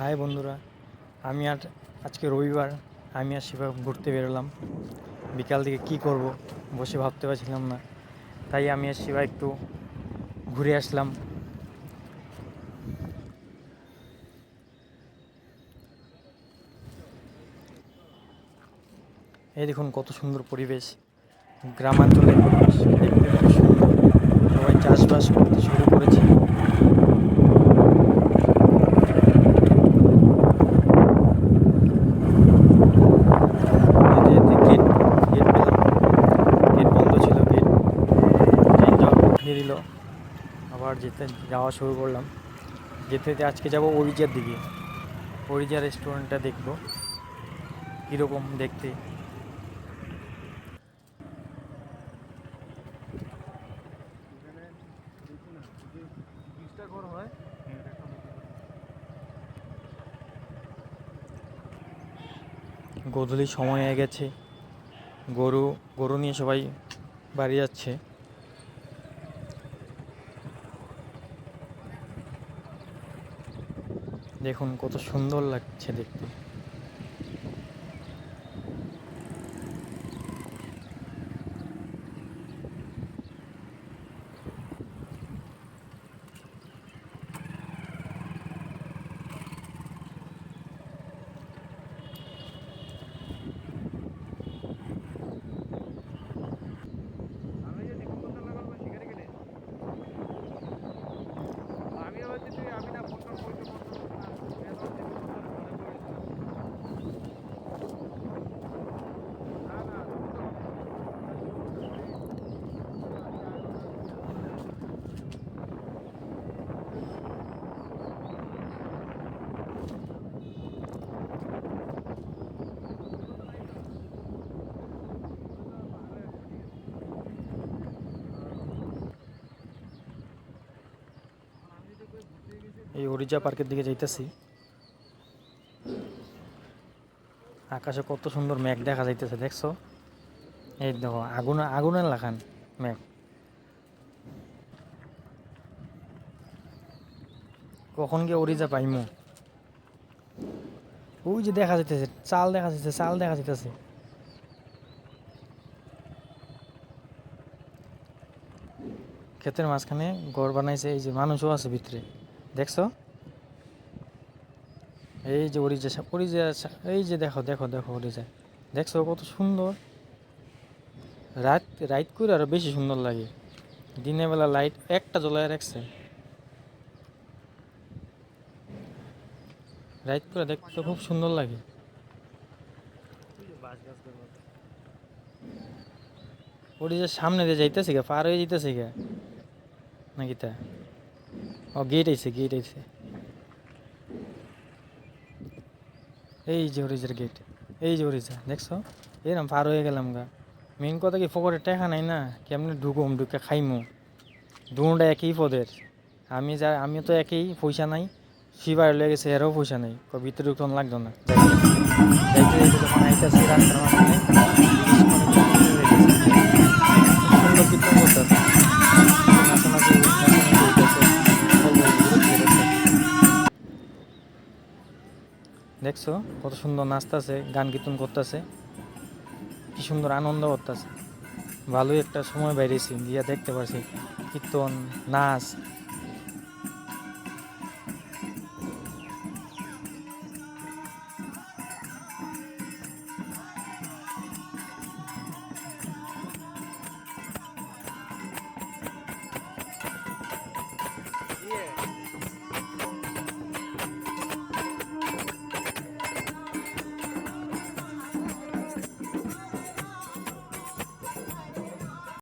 High বন্ধুরা, আমি আর আজকে রবিবার, আমি আর শিবা ঘুরতে বেরোলাম। বিকাল দিকে কি করব বসে ভাবতে পারছিলাম না, তাই আমি আর শিবা একটু ঘুরে আসলাম। এই দেখুন কত সুন্দর পরিবেশ, গ্রামাঞ্চলের পরিবেশ দেখতে সবাই চাষবাস করতে শুরু করেছে যেতে যেতে গেট গেট পেলাম গেট বন্ধ ছিল গেট ট্রেন জল উঠিয়ে দিল আবার যেতে যাওয়া শুরু করলাম। যেতে যেতে আজকে যাব অরিজার দিকে। অরিজা রেস্টুরেন্টটা দেখব। কীরকম দেখতে। গোধূলি সময় হয়ে গেছে। গরু গরু নিয়ে সবাই বাড়ি যাচ্ছে। দেখুন কত সুন্দর লাগছে দেখতে আমি যে নিকুঞ্জন লাগাবো সেখানে গেলে আমি আবার যদি আমি না ফোন করে বলতে পারব না না না এই অরিজা পার্কের দিকে যাইতেছি। আকাশে কত সুন্দর মেঘ দেখা যাইতেছে, দেখছ? এই দেখো, আগুন আগুনের লাগান মেঘ। কখন গিয়ে অরিজা পাইমু? ওই যে দেখা যাইতেছে, চাল দেখা যাইতেছে, চাল দেখা যাইতেছে। ক্ষেতের মাঝখানে ঘর বানাইছে, এই যে মানুষও আছে ভিতরে। দেখছ? এই যে অরিজা সা- এই যে দেখো দেখো দেখো অরিজা দেখছ কত সুন্দর? রাত রাইট করে আরও বেশি সুন্দর লাগে। দিনের বেলা লাইট একটা জ্বলায় রাখছে। রাইট করে দেখতে খুব সুন্দর লাগে। অরিজার সামনে দিয়ে যাইতেছে গা পার হয়ে যাইতেছে গা নাকি তা? ও গেট আইছে গেট আইছে এই যে অরিজার গেট এই যে অরিজা দেখছ? এরম পার হয়ে গেলাম গা। মেন কথা কি, পকেটে টাকা নাই না? কেমনে ঢুকুম ঢুকে খাইমু। দুটা একই পদের। আমি যা আমি তো একই, পয়সা নাই। শিবার লেগে গেছে, এরও পয়সা নাই। ভিতরে ঢুকতে লাগতো না। দেখছ? কত সুন্দর নাচতেছে গান কীর্তন করতেছে। কি সুন্দর আনন্দ করতেছে। ভালোই একটা সময় বাইরেছি গিয়া দেখতে পারছি। কীর্তন, নাচ